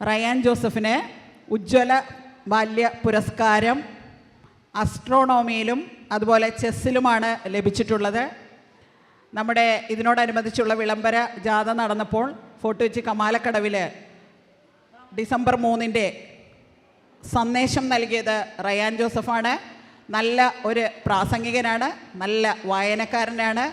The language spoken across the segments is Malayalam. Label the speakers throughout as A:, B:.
A: റയാൻ ജോസഫിന് ഉജ്ജ്വല ബാല്യ പുരസ്കാരം അസ്ട്രോണോമിയിലും അതുപോലെ ചെസ്സിലുമാണ് ലഭിച്ചിട്ടുള്ളത്. നമ്മുടെ ഇതിനോടനുബന്ധിച്ചുള്ള വിളംബര ജാഥ നടന്നപ്പോൾ ഫോർട്ട് കൊച്ചി കമാലക്കടവിൽ ഡിസംബർ മൂന്നിന്റെ സന്ദേശം നൽകിയത് റയാൻ ജോസഫാണ്. നല്ല ഒരു പ്രാസംഗികനാണ് നല്ല വായനക്കാരനാണ്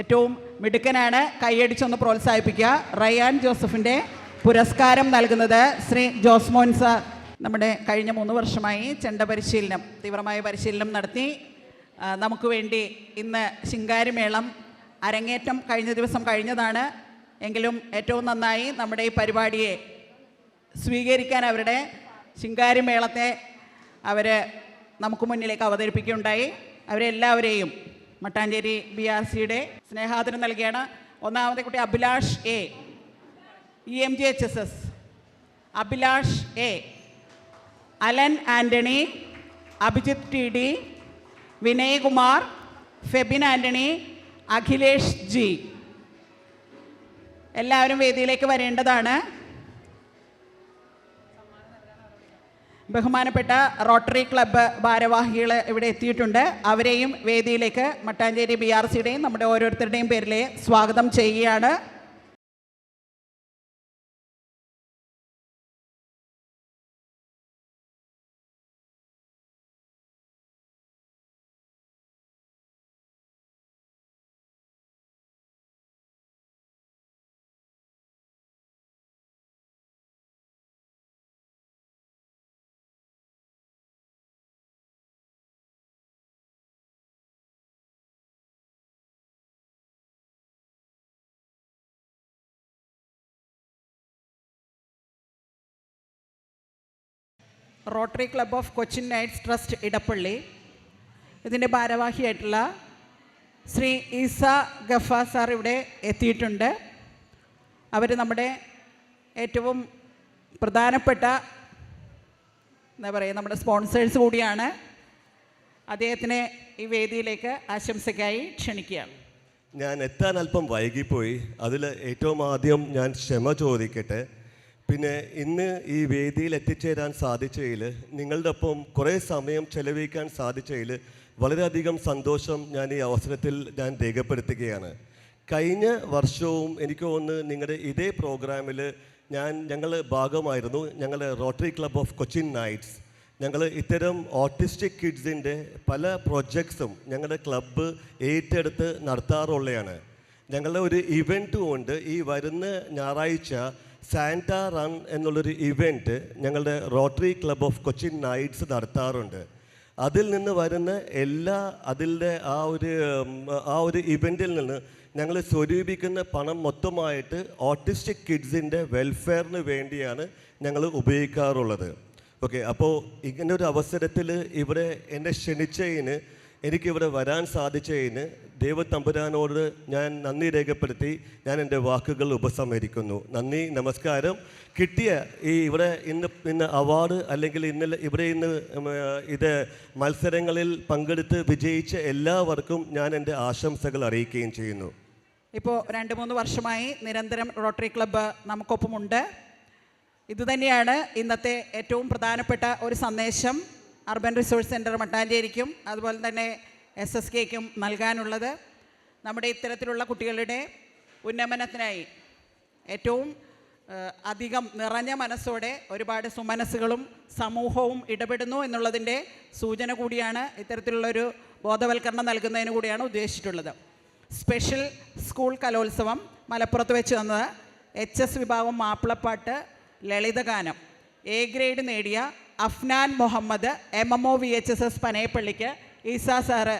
A: ഏറ്റവും മിടുക്കനാണ്. കൈയടിച്ചൊന്ന് പ്രോത്സാഹിപ്പിക്കുക. റയാൻ ജോസഫിന്റെ പുരസ്കാരം നൽകുന്നത് ശ്രീ ജോസ്മോൻ സാർ. നമ്മുടെ കഴിഞ്ഞ മൂന്ന് വർഷമായി ചെണ്ട പരിശീലനം തീവ്രമായ പരിശീലനം നടത്തി. നമുക്ക് വേണ്ടി ഇന്ന് ശിങ്കാരിമേളം അരങ്ങേറ്റം കഴിഞ്ഞ ദിവസം കഴിഞ്ഞതാണ്. എങ്കിലും ഏറ്റവും നന്നായി നമ്മുടെ ഈ പരിപാടിയെ സ്വീകരിക്കാൻ അവരുടെ ശിങ്കാരിമേളത്തെ അവർ നമുക്ക് മുന്നിലേക്ക് അവതരിപ്പിക്കുകയുണ്ടായി. അവരെല്ലാവരെയും മട്ടാഞ്ചേരി ബി ആർ സിയുടെ സ്നേഹാദരം നൽകിയാണ്. ഒന്നാമത്തെ കുട്ടി Abhilash A. E M G H S S Abhilash A Alan Antony Abhijith T D Vinayakumar Febin Antony Akhilesh G എല്ലാവരും വേദിയിലേക്ക് വരേണ്ടതാണ്. ബഹുമാനപ്പെട്ട റോട്ടറി ക്ലബ്ബ് ഭാരവാഹികൾ ഇവിടെ എത്തിയിട്ടുണ്ട്. അവരെയും വേദിയിലേക്ക് മട്ടാഞ്ചേരി ബി ആർ സിയുടെയും നമ്മുടെ ഓരോരുത്തരുടെയും പേരിലെ സ്വാഗതം ചെയ്യുകയാണ്. Rotary club of Cochin knights trust Edappally ഇതിന്റെ ഭാരവാഹിയായിട്ടുള്ള ശ്രീ ഈസ ഗഫ സാർ ഇവിടെ എത്തിയിട്ടുണ്ട്. അവർ നമ്മുടെ ഏറ്റവും പ്രധാനപ്പെട്ട എന്താ പറയുക നമ്മുടെ സ്പോൺസേഴ്സ് കൂടിയാണ്. അദ്ദേഹത്തിനെ ഈ വേദിയിലേക്ക് ആശംസയ്ക്കായി ക്ഷണിക്കുകയാണ്.
B: ഞാൻ എത്താൻ അല്പം വൈകിപ്പോയി. അതിൽ ഏറ്റവും ആദ്യം ഞാൻ ക്ഷമ ചോദിക്കട്ടെ. പിന്നെ ഇന്ന് ഈ വേദിയിൽ എത്തിച്ചേരാൻ സാധിച്ചതിൽ നിങ്ങളുടെ ഒപ്പം കുറേ സമയം ചെലവഴിക്കാൻ സാധിച്ചതിൽ വളരെയധികം സന്തോഷം ഞാൻ ഈ അവസരത്തിൽ ഞാൻ രേഖപ്പെടുത്തുകയാണ്. കഴിഞ്ഞ വർഷവും എനിക്ക് തോന്നുന്നു നിങ്ങളുടെ ഇതേ പ്രോഗ്രാമിൽ ഞാൻ ഞങ്ങൾ ഭാഗമായിരുന്നു. ഞങ്ങൾ Rotary club of Cochin knights ഞങ്ങൾ ഇത്തരം ഓട്ടിസ്റ്റിക് കിഡ്സിന്റെ പല പ്രൊജക്ട്സും ഞങ്ങളുടെ ക്ലബ്ബ് ഏറ്റെടുത്ത് നടത്താറുള്ളതാണ് ഞങ്ങളുടെ ഒരു ഇവന്റും ഉണ്ട് ഈ വരുന്ന ഞായറാഴ്ച സാന്റ റൺ എന്നുള്ളൊരു ഇവന്റ് ഞങ്ങളുടെ Rotary club of Cochin knights നടത്താറുണ്ട്. അതിൽ നിന്ന് വരുന്ന എല്ലാ അതിന്റെ ആ ഒരു ആ ഒരു ഇവന്റിൽ നിന്ന് ഞങ്ങൾ സ്വരൂപിക്കുന്ന പണം മൊത്തമായിട്ട് ഓട്ടിസ്റ്റിക് കിഡ്സിന്റെ വെൽഫെയറിന് വേണ്ടിയാണ് ഞങ്ങൾ ഉപയോഗിക്കാറുള്ളത്. ഓക്കെ അപ്പോൾ ഇങ്ങനൊരു അവസരത്തിൽ ഇവിടെ എന്നെ ക്ഷണിച്ചതിന് എനിക്കിവിടെ വരാൻ സാധിച്ചതിന് ദൈവത്തമ്പുരാനോട് ഞാൻ നന്ദി രേഖപ്പെടുത്തി ഞാൻ എന്റെ വാക്കുകൾ ഉപസംഹരിക്കുന്നു. നന്ദി നമസ്കാരം. കിട്ടിയ ഈ ഇവിടെ ഇന്ന് ഇന്ന് അവാർഡ് അല്ലെങ്കിൽ ഇന്നലെ ഇവിടെ ഇന്ന് ഇത് മത്സരങ്ങളിൽ പങ്കെടുത്ത് വിജയിച്ച എല്ലാവർക്കും ഞാൻ എന്റെ ആശംസകൾ അറിയിക്കുകയും ചെയ്യുന്നു.
A: ഇപ്പോൾ രണ്ട് മൂന്ന് വർഷമായി നിരന്തരം റോട്ടറി ക്ലബ്ബ് നമുക്കൊപ്പമുണ്ട്. ഇതുതന്നെയാണ് ഇന്നത്തെ ഏറ്റവും പ്രധാനപ്പെട്ട ഒരു സന്ദേശം. അർബൻ റിസോഴ്സ് സെന്റർ മട്ടാഞ്ചേരിക്കും. അതുപോലെ തന്നെ എസ് എസ് കെക്കും നൽകാനുള്ളത്. നമ്മുടെ ഇത്തരത്തിലുള്ള കുട്ടികളുടെ ഉന്നമനത്തിനായി ഏറ്റവും അധികം നിറഞ്ഞ മനസ്സോടെ ഒരുപാട് സുമനസ്സുകളും സമൂഹവും ഇടപെടുന്നു എന്നുള്ളതിന്റെ സൂചന കൂടിയാണ് ഇത്തരത്തിലുള്ളൊരു ബോധവൽക്കരണം നൽകുന്നതിന് കൂടിയാണ് ഉദ്ദേശിച്ചിട്ടുള്ളത്. സ്പെഷ്യൽ സ്കൂൾ കലോത്സവം മലപ്പുറത്ത് വെച്ച് വന്നത് എച്ച് എസ് വിഭാഗം മാപ്പിളപ്പാട്ട് ലളിതഗാനം എ ഗ്രേഡ് നേടിയ Afnan Muhammad M M O V H S S പനയപ്പള്ളിക്ക് Isa sir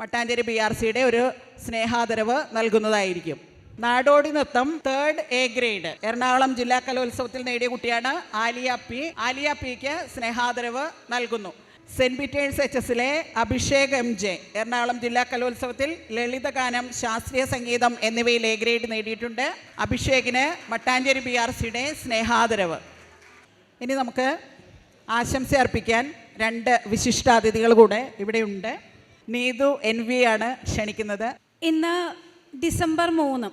A: Mattancherry B R സിയുടെ ഒരു സ്നേഹാദരവ് നൽകുന്നതായിരിക്കും. നാടോടി നൃത്തം തേർഡ് എ ഗ്രേഡ് എറണാകുളം ജില്ലാ കലോത്സവത്തിൽ നേടിയ കുട്ടിയാണ് ആലിയ പി. ആലിയ പിക്ക് സ്നേഹാദരവ് നൽകുന്നു. സെന്റ് പീറ്റേഴ്സ് എച്ച് എസിലെ അഭിഷേക് എം ജെ എറണാകുളം ജില്ലാ കലോത്സവത്തിൽ ലളിതഗാനം ശാസ്ത്രീയ സംഗീതം എന്നിവയിൽ എ ഗ്രേഡ് നേടിയിട്ടുണ്ട്. അഭിഷേകിന് മട്ടാഞ്ചേരി ബി ആർ സിയുടെ സ്നേഹാദരവ്. ഇനി നമുക്ക് ആശംസ അർപ്പിക്കാൻ രണ്ട് വിശിഷ്ടാതിഥികൾ കൂടെ ഇവിടെയുണ്ട്. നീതു എൻ വി ആണ് ക്ഷണിക്കുന്നത്.
C: ഇന്ന് ഡിസംബർ മൂന്ന്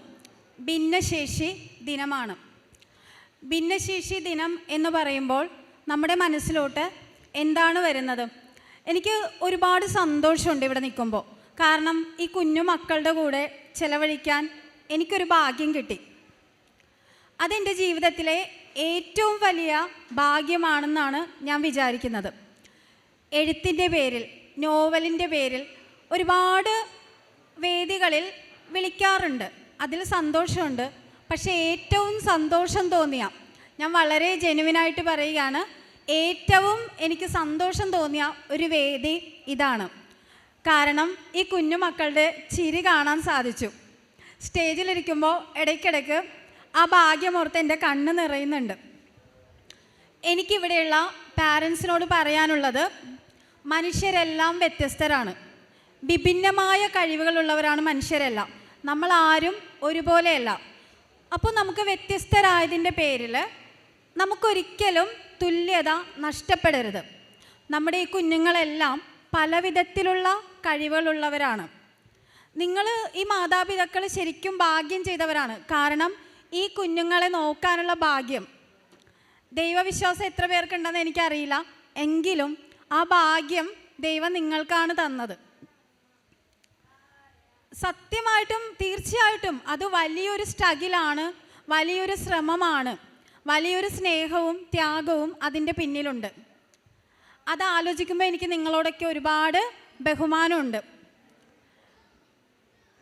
C: ഭിന്നശേഷി ദിനമാണ്. ഭിന്നശേഷി ദിനം എന്ന് പറയുമ്പോൾ നമ്മുടെ മനസ്സിലോട്ട് എന്താണ് വരുന്നത്? എനിക്ക് ഒരുപാട് സന്തോഷമുണ്ട് ഇവിടെ നിൽക്കുമ്പോൾ. കാരണം ഈ കുഞ്ഞു മക്കളുടെ കൂടെ ചെലവഴിക്കാൻ എനിക്കൊരു ഭാഗ്യം കിട്ടി. അതെന്റെ ജീവിതത്തിലെ ഏറ്റവും വലിയ ഭാഗ്യമാണെന്നാണ് ഞാൻ വിചാരിക്കുന്നത്. എഴുത്തിന്റെ പേരിൽ നോവലിന്റെ പേരിൽ ഒരുപാട് വേദികളിൽ വിളിക്കാറുണ്ട്. അതിൽ സന്തോഷമുണ്ട്. പക്ഷേ ഏറ്റവും സന്തോഷം തോന്നിയ ഞാൻ വളരെ ജെനുവിനായിട്ട് പറയുകയാണ് ഏറ്റവും എനിക്ക് സന്തോഷം തോന്നിയ ഒരു വേദി ഇതാണ്. കാരണം ഈ കുഞ്ഞു മക്കളുടെ ചിരി കാണാൻ സാധിച്ചു. സ്റ്റേജിലിരിക്കുമ്പോൾ ഇടയ്ക്കിടയ്ക്ക് ആ ഭാഗ്യമോർത്ത് എന്റെ കണ്ണ് നിറയുന്നുണ്ട്. എനിക്കിവിടെയുള്ള പാരൻസിനോട് പറയാനുള്ളത് മനുഷ്യരെല്ലാം വ്യത്യസ്തരാണ്. വിഭിന്നമായ കഴിവുകളുള്ളവരാണ് മനുഷ്യരെല്ലാം. നമ്മൾ ആരും ഒരുപോലെയല്ല. അപ്പോൾ നമുക്ക് വ്യത്യസ്തരായതിന്റെ പേരിൽ നമുക്കൊരിക്കലും തുല്യത നഷ്ടപ്പെടരുത്. നമ്മുടെ ഈ കുഞ്ഞുങ്ങളെല്ലാം പല വിധത്തിലുള്ള കഴിവുകളുള്ളവരാണ്. നിങ്ങൾ ഈ മാതാപിതാക്കൾ ശരിക്കും ഭാഗ്യം ചെയ്തവരാണ്. കാരണം ഈ കുഞ്ഞുങ്ങളെ നോക്കാനുള്ള ഭാഗ്യം. ദൈവവിശ്വാസം എത്ര പേർക്കുണ്ടെന്ന് എനിക്കറിയില്ല. എങ്കിലും ആ ഭാഗ്യം ദൈവം നിങ്ങൾക്കാണ് തന്നത്. സത്യമായിട്ടും തീർച്ചയായിട്ടും അത് വലിയൊരു സ്ട്രഗിളാണ് വലിയൊരു ശ്രമമാണ് വലിയൊരു സ്നേഹവും ത്യാഗവും അതിന്റെ പിന്നിലുണ്ട്. അത് ആലോചിക്കുമ്പോൾ എനിക്ക് നിങ്ങളോടൊക്കെ ഒരുപാട് ബഹുമാനമുണ്ട്.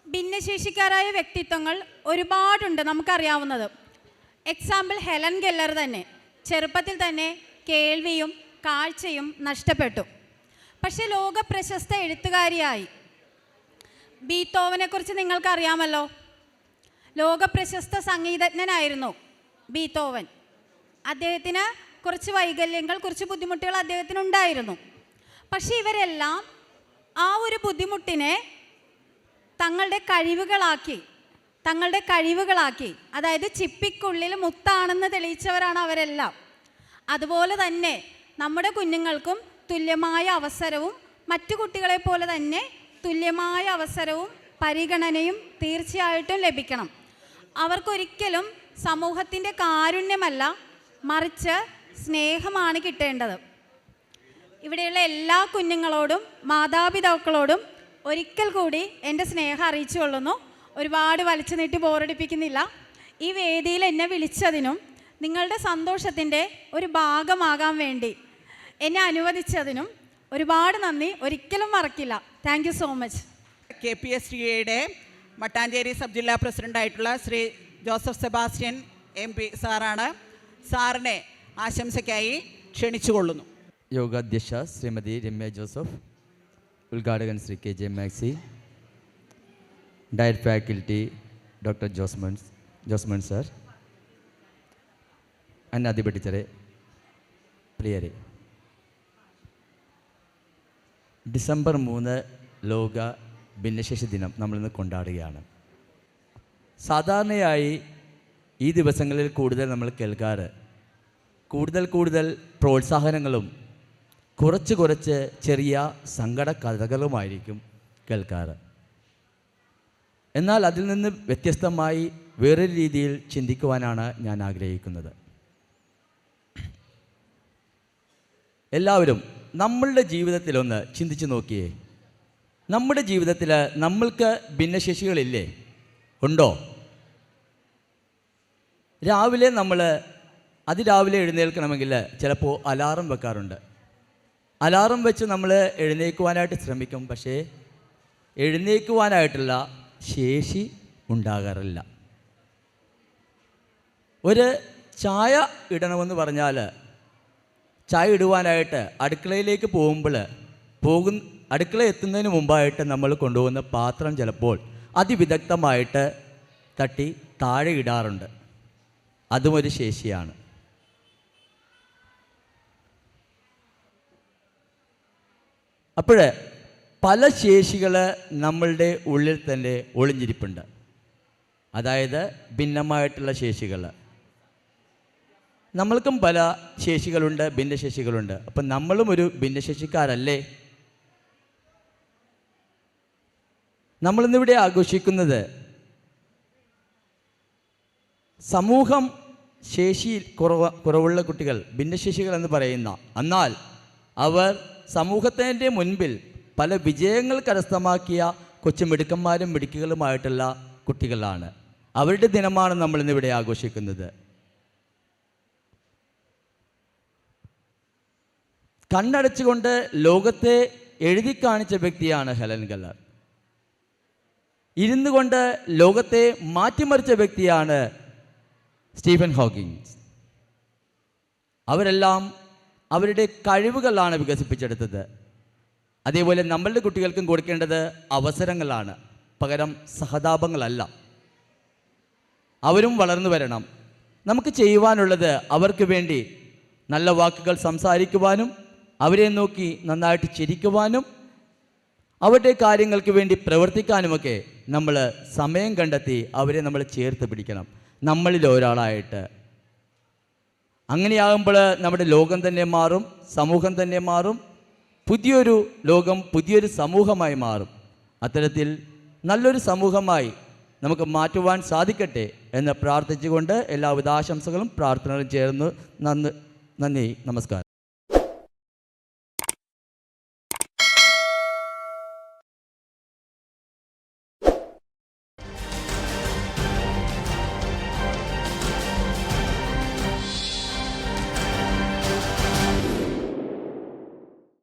C: ഭിന്നശേഷിക്കാരായ വ്യക്തിത്വങ്ങൾ ഒരുപാടുണ്ട് നമുക്കറിയാവുന്നത്. എക്സാമ്പിൾ ഹെലൻ ഗെല്ലർ തന്നെ. ചെറുപ്പത്തിൽ തന്നെ കേൾവിയും കാഴ്ചയും നഷ്ടപ്പെട്ടു. പക്ഷെ ലോക പ്രശസ്ത എഴുത്തുകാരിയായി. ബീത്തോവനെക്കുറിച്ച് നിങ്ങൾക്കറിയാമല്ലോ. ലോക പ്രശസ്ത സംഗീതജ്ഞനായിരുന്നു ബീത്തോവൻ അദ്ദേഹത്തിന് കുറച്ച് വൈകല്യങ്ങൾ കുറച്ച് ബുദ്ധിമുട്ടുകൾ അദ്ദേഹത്തിന് ഉണ്ടായിരുന്നു പക്ഷേ ഇവരെല്ലാം ആ ഒരു ബുദ്ധിമുട്ടിനെ തങ്ങളുടെ കഴിവുകളാക്കി തങ്ങളുടെ കഴിവുകളാക്കി അതായത് ചിപ്പിക്കുള്ളിൽ മുത്താണെന്ന് തെളിയിച്ചവരാണ് അവരെല്ലാം. അതുപോലെ തന്നെ നമ്മുടെ കുഞ്ഞുങ്ങൾക്കും തുല്യമായ അവസരവും മറ്റു കുട്ടികളെ പോലെ തന്നെ തുല്യമായ അവസരവും പരിഗണനയും തീർച്ചയായിട്ടും ലഭിക്കണം. അവർക്കൊരിക്കലും സമൂഹത്തിന്റെ കാരുണ്യമല്ല മറിച്ച് സ്നേഹമാണ് കിട്ടേണ്ടത്. ഇവിടെയുള്ള എല്ലാ കുഞ്ഞുങ്ങളോടും മാതാപിതാക്കളോടും ഒരിക്കൽ കൂടി എന്റെ സ്നേഹം അറിയിച്ചു കൊള്ളുന്നു. ഒരുപാട് വലിച്ചു നീട്ടി ബോറടിപ്പിക്കുന്നില്ല. ഈ വേദിയിൽ എന്നെ വിളിച്ചതിനും നിങ്ങളുടെ സന്തോഷത്തിന്റെ ഒരു ഭാഗമാകാൻ വേണ്ടി എന്നെ അനുവദിച്ചതിനും ഒരുപാട് നന്ദി. ഒരിക്കലും മറക്കില്ല. Thank you so much
A: K P S T എയുടെ മട്ടാഞ്ചേരി സബ് ജില്ലാ പ്രസിഡന്റായിട്ടുള്ള ശ്രീ ജോസഫ് സെബാസ്റ്റ്യൻ എം പി സാറാണ്. സാറിനെ ആശംസയ്ക്കായി ക്ഷണിച്ചുകൊള്ളുന്നു.
D: യോഗാധ്യക്ഷ Shrimati Ramya Joseph ഉദ്ഘാടകൻ Shri K J Maxi DIET faculty doctor Josman Josman sir അന്നാദി ടീച്ചറെ പ്രിയരെ. ഡിസംബർ മൂന്ന് ലോക ഭിന്നശേഷി ദിനം നമ്മളിന്ന് കൊണ്ടാടുകയാണ്. സാധാരണയായി ഈ ദിവസങ്ങളിൽ കൂടുതൽ നമ്മൾ കേൾക്കാറ് കൂടുതൽ കൂടുതൽ പ്രോത്സാഹനങ്ങളും കുറച്ച് കുറച്ച് ചെറിയ സങ്കട കഥകളുമായിരിക്കും കേൾക്കാറ്. എന്നാൽ അതിൽ നിന്ന് വ്യത്യസ്തമായി വേറൊരു രീതിയിൽ ചിന്തിക്കുവാനാണ് ഞാൻ ആഗ്രഹിക്കുന്നത്. എല്ലാവരും നമ്മളുടെ ജീവിതത്തിലൊന്ന് ചിന്തിച്ച് നോക്കിയേ. നമ്മുടെ ജീവിതത്തിൽ നമ്മൾക്ക് ഭിന്നശേഷികളില്ലേ? ഉണ്ടോ? രാവിലെ നമ്മൾ അതിരാവിലെ എഴുന്നേൽക്കണമെങ്കിൽ ചിലപ്പോൾ അലാറം വെക്കാറുണ്ട്. അലാറം വെച്ച് നമ്മൾ എഴുന്നേൽക്കുവാനായിട്ട് ശ്രമിക്കും പക്ഷേ എഴുന്നേൽക്കുവാനായിട്ടുള്ള ശേഷി ഉണ്ടാകാറില്ല. ഒരു ചായ ഇടണമെന്ന് പറഞ്ഞാൽ ചായ ഇടുവാനായിട്ട് അടുക്കളയിലേക്ക് പോകുമ്പോൾ പോകുന്ന അടുക്കള എത്തുന്നതിന് മുമ്പായിട്ട് നമ്മൾ കൊണ്ടുപോകുന്ന പാത്രം ചിലപ്പോൾ അതിവിദഗ്ധമായിട്ട് തട്ടി താഴെ ഇടാറുണ്ട്. അതും ഒരു ശേഷിയാണ്. അപ്പോൾ പല ശേഷികൾ നമ്മളുടെ ഉള്ളിൽ തന്നെ ഒളിഞ്ഞിരിപ്പുണ്ട്. അതായത് ഭിന്നമായിട്ടുള്ള ശേഷികൾ. നമ്മൾക്കും പല ശേഷികളുണ്ട് ഭിന്നശേഷികളുണ്ട്. അപ്പം നമ്മളും ഒരു ഭിന്നശേഷിക്കാരല്ലേ? നമ്മളിന്നിവിടെ ആഘോഷിക്കുന്നത് സമൂഹം ശേഷി കുറവ് കുറവുള്ള കുട്ടികൾ ഭിന്നശേഷികൾ എന്ന് പറയുന്ന. എന്നാൽ അവർ സമൂഹത്തിന്റെ മുൻപിൽ പല വിജയങ്ങൾ കരസ്ഥമാക്കിയ കൊച്ചു മിടുക്കന്മാരും മിടുക്കികളുമായിട്ടുള്ള കുട്ടികളാണ്. അവരുടെ ദിനമാണ് നമ്മളിന്നിവിടെ ആഘോഷിക്കുന്നത്. കണ്ണടച്ചുകൊണ്ട് ലോകത്തെ എഴുതി കാണിച്ച വ്യക്തിയാണ് ഹെലൻ കല്ലർ ഇരുന്നു കൊണ്ട് ലോകത്തെ മാറ്റിമറിച്ച വ്യക്തിയാണ് സ്റ്റീഫൻ ഹോക്കിങ്സ് അവരെല്ലാം അവരുടെ കഴിവുകളാണ് വികസിപ്പിച്ചെടുത്തത്. അതേപോലെ നമ്മളുടെ കുട്ടികൾക്കും കൊടുക്കേണ്ടത് അവസരങ്ങളാണ്. പകരം സഹതാപങ്ങളല്ല. അവരും വളർന്നു വരണം. നമുക്ക് ചെയ്യുവാനുള്ളത് അവർക്ക് വേണ്ടി നല്ല വാക്കുകൾ സംസാരിക്കുവാനും അവരെ നോക്കി നന്നായിട്ട് ചിരിക്കുവാനും അവരുടെ കാര്യങ്ങൾക്ക് വേണ്ടി പ്രവർത്തിക്കാനുമൊക്കെ നമ്മൾ സമയം കണ്ടെത്തി അവരെ നമ്മൾ ചേർത്ത് പിടിക്കണം. നമ്മളിൽ ഒരാളായിട്ട്. അങ്ങനെയാകുമ്പോൾ നമ്മുടെ ലോകം തന്നെ മാറും സമൂഹം തന്നെ മാറും പുതിയൊരു ലോകം പുതിയൊരു സമൂഹമായി മാറും. അത്തരത്തിൽ നല്ലൊരു സമൂഹമായി നമുക്ക് മാറ്റുവാൻ സാധിക്കട്ടെ എന്ന് പ്രാർത്ഥിച്ചുകൊണ്ട് എല്ലാവിധ ആശംസകളും പ്രാർത്ഥനകളും ചേർന്ന് നന്ദി നന്ദി നമസ്കാരം.